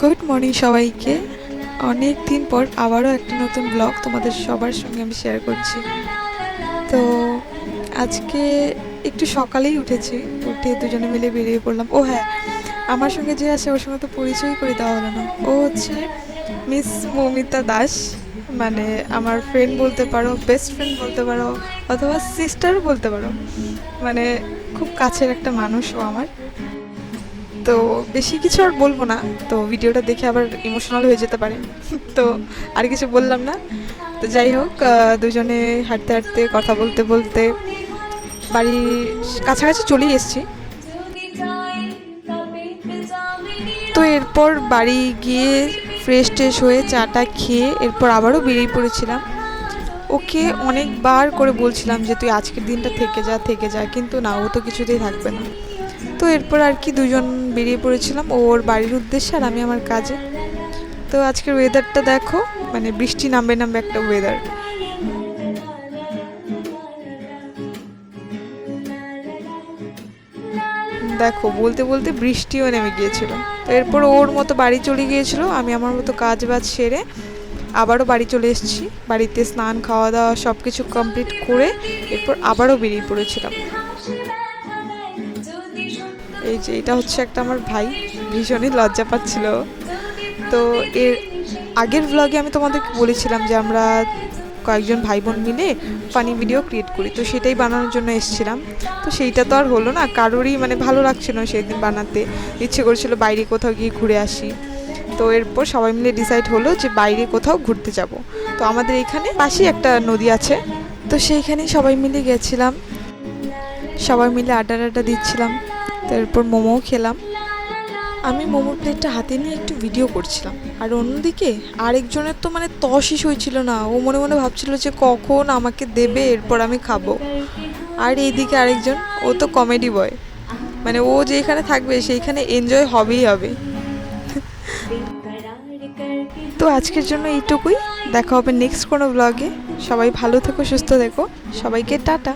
Good morning সবাইকে। অনেক দিন পর আবারও একটা নতুন ব্লগ তোমাদের সবার সঙ্গে আমি শেয়ার করছি। তো আজকে একটু সকালেই উঠেছি। উঠে দুজনে মিলে বেরিয়ে পড়লাম। ও হ্যাঁ আমার সঙ্গে যে আছে, ওর সঙ্গে তো পরিচয় করে দেওয়া হলো না। ও হচ্ছে মিস মৌমিতা দাস। মানে আমার ফ্রেন্ড বলতে পারো বেস্ট ফ্রেন্ড বলতে পারো, অথবা সিস্টার বলতে পারো। মানে খুব কাছের একটা মানুষ ও আমার। তো বেশি কিছু আর বলব না। তো ভিডিওটা দেখে আবার ইমোশনাল হয়ে যেতে পারে। তো আর কিছু বললাম না। তো যাই হোক দুজনে হাঁটতে হাঁটতে, কথা বলতে বলতে বাড়ি কাছাকাছি চলেই এসছি। তো এরপর বাড়ি গিয়ে ফ্রেশ ট্রেশ হয়ে চাটা খেয়ে এরপর আবারও বেরিয়ে পড়েছিলাম। ওকে অনেকবার করে বলছিলাম যে, তুই আজকের দিনটা থেকে যা থেকে যা। কিন্তু না, ও তো কিছুতেই থাকবে না। তো এরপর আর কি দুজন বেরিয়ে পড়েছিলাম ওর বাড়ির উদ্দেশ্যে আর আমি আমার কাজে। তো আজকের ওয়েদারটা দেখো মানে বৃষ্টি নামবে নামবে একটা ওয়েদার দেখো, বলতে বলতে বৃষ্টিও নেমে গিয়েছিল। তো এরপর ওর মতো বাড়ি চলে গিয়েছিল, আমি আমার মতো কাজ বাজ সেরে আবারও বাড়ি চলে এসেছি। বাড়িতে স্নান খাওয়া দাওয়া সব কিছু কমপ্লিট করে এরপর আবারও বেরিয়ে পড়েছিলাম। এই যে এটা হচ্ছে একটা আমার ভাই, ভীষণই লজ্জা পাচ্ছিল। তো এর আগের ব্লগে আমি তোমাদেরকে বলেছিলাম যে আমরা কয়েকজন ভাই বোন মিলে ফানি ভিডিও ক্রিয়েট করি। তো সেটাই বানানোর জন্য এসেছিলাম। তো সেইটা তো আর হলো না, কারোরই মানে ভালো লাগছিল না সেই দিন বানাতে। ইচ্ছে করেছিল বাইরে কোথাও গিয়ে ঘুরে আসি। তো এরপর সবাই মিলে ডিসাইড হলো যে বাইরে কোথাও ঘুরতে যাব। তো আমাদের এখানে পাশেই একটা নদী আছে। তো সেইখানেই সবাই মিলে গেছিলাম। সবাই মিলে আড্ডা আড্ডা দিচ্ছিলাম। তারপর মোমোও খেলাম। আমি মোমোর প্লেটটা হাতে নিয়ে একটু ভিডিও করছিলাম। আর অন্যদিকে আরেকজনের তো মানে তশিস হয়েছিল না। ও মনে মনে ভাবছিল যে কখন আমাকে দেবে, এরপর আমি খাব। আর এইদিকে আরেকজন, ও তো কমেডি বয় মানে ও যেখানে থাকবে, সেইখানে এনজয় হবেই হবে। তো আজকের জন্য এইটুকুই। দেখা হবে নেক্সট কোনো ব্লগে সবাই ভালো থেকো, সুস্থ থেকো। সবাইকে টাটা।